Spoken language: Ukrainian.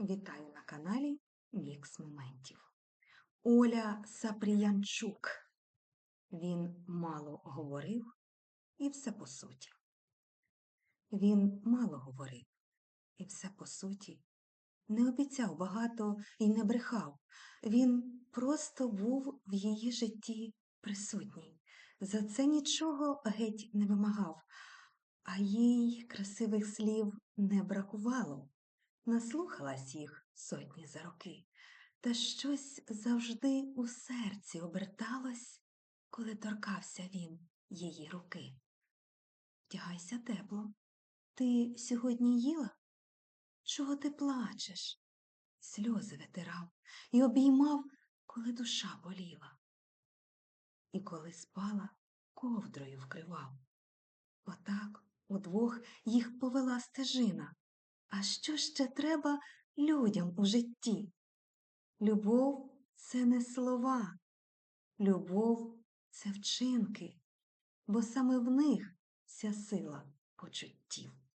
Вітаю на каналі Мікс Моментів. Оля Сапріянчук. Він мало говорив і все по суті. Він мало говорив і все по суті. Не обіцяв багато і не брехав. Він просто був в її житті присутній. За це нічого геть не вимагав, а їй красивих слів не бракувало наслухалась їх сотні за роки, та щось завжди у серці оберталось, коли торкався він її руки. Вдягайся тепло. Ти сьогодні їла? Чого ти плачеш? Сльози витирав і обіймав, коли душа боліла. І коли спала, ковдрою вкривав. Отак удвох їх повела стежина. А що ще треба людям у житті? Любов це не слова, любов це вчинки, бо саме в них вся сила почуттів.